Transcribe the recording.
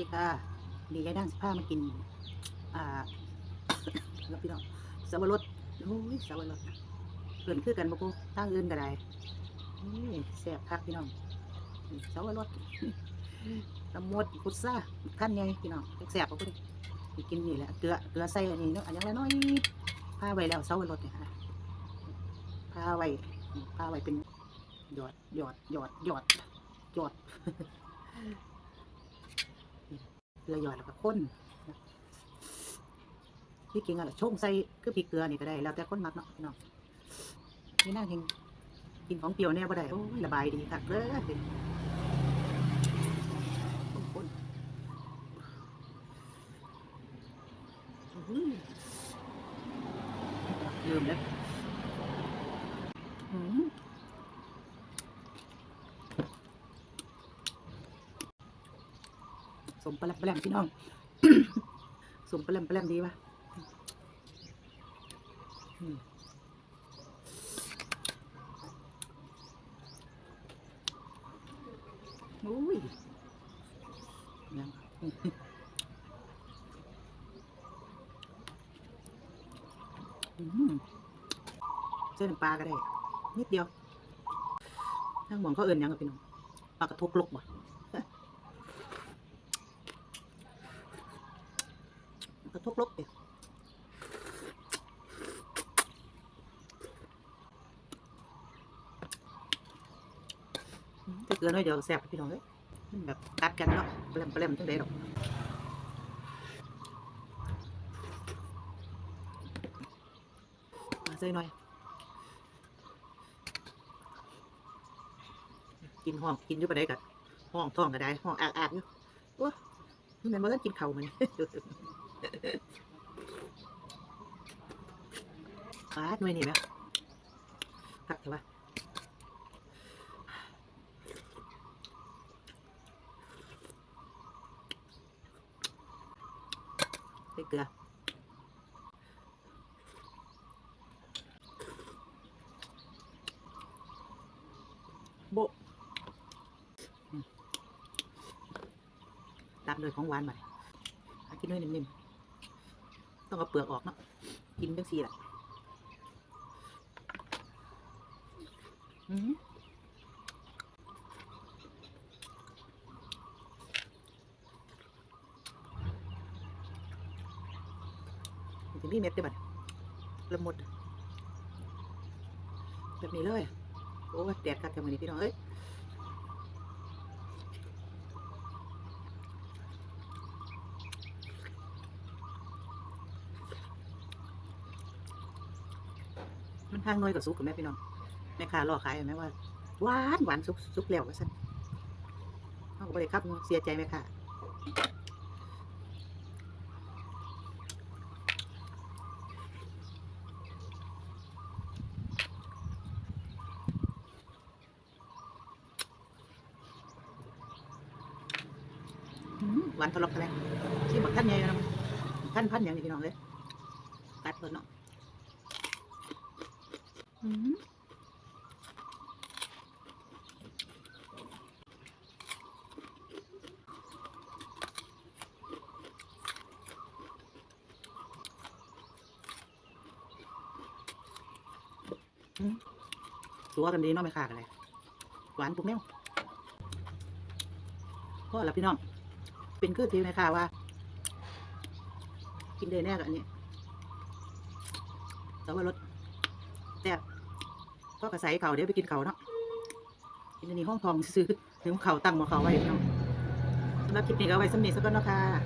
ดีค่ะดียายดังสิพามากิน อ่าแล้วพี่น้องสับปะรดโอ้ยสับปะรดเกินคือกันบ่กูตั้งอื่นก็ได้นี่แซ่บคักพี่น้องสับปะรดตำมดพุทราขั้นไงพี่น้องแซ่บบ่กูดิกินนี่แหละเกลือเกลือใส่อันนี้เนาะอันยังละน้อยพาไว้แล้วสับปะรดเนี่ยค่ะพาไว้พาไว้เป็นหยอดหยอดหยอดหยอดหยอด ลือหยอดแล้วก็ข้นที่กินอะไรชงใส่คือพริกเกลือนี่ก็ได้ แล้วแต่คนมักเนาะพี่น้องนี่น่าเฮงกินของเปรี้ยวแน่บ่ได้โอ้ยระบายดีคักเลยข้นลืมแล้วอื้อหือ สมปลาแปลมพี่น้อง สมปลาแหลมปลมดีปะอุ้ยยังเส้นปลาก็ได้ นิดเดียวทั้งหมองเขาเอินยังกับพี่น้องปลากระทกลกบ่ กระทกลกเดียวจะเกลือน้อยเดี๋ยวแซ่บพี่น้องเลยมันแบบกัดกันเนาะเปลมเปลมจังไดดอกมาใส่หน่อย กินห้องกินอยู่ปานใดกัห้องท้องก็ได้ห้องอากๆอยู่โอ้นี่มันบ่ทันกินเข้ามัน ปาดหน่วยนี่ไหมพักเถอะวะใส่เกลือโบะอืมตามด้วยของหวานมาหากินด้วยนิ่มๆ ต้องเอาเปลือกออกเนาะกินจังสี่แหละอืมมันจะมีเม็ดด้วยบัดละมุดแบบนี้เลย โอ้แดดกัดกันมานี่พี่น้องเอ้ย มันทางน้อยกับสุกกับแม่พี่น้องแม่ค้ารอขายไหมว่าหวานหวานสุกสุกแล้วว่าสั่นเขาก็บ่ไปครับเสียใจไหมค่ะหวานทะลาะกันเลยที่บักท่านใหญ่นะท่านพันอย่างนี้พี่น้องเลยตัดเปิดเนาะ ตัวกันดีเนาะไม่ขาดอะไรหวานปุ๊กแมวพ่อละพี่น้อง เป็นคือทีไหมค่ะว่า กินได้แน่กับอันนี้แต่ว่ารส แซ่บพ่อกระใสเขาเดี๋ยวไปกินเขาเนาะกินอันนี้ห้องทองซื้อถึงเขาตั้งหมอเขาไว้เนาะสำหรับคลิปนี้ก็เอาไว้สำเนีสักก่อนเนาะค่ะ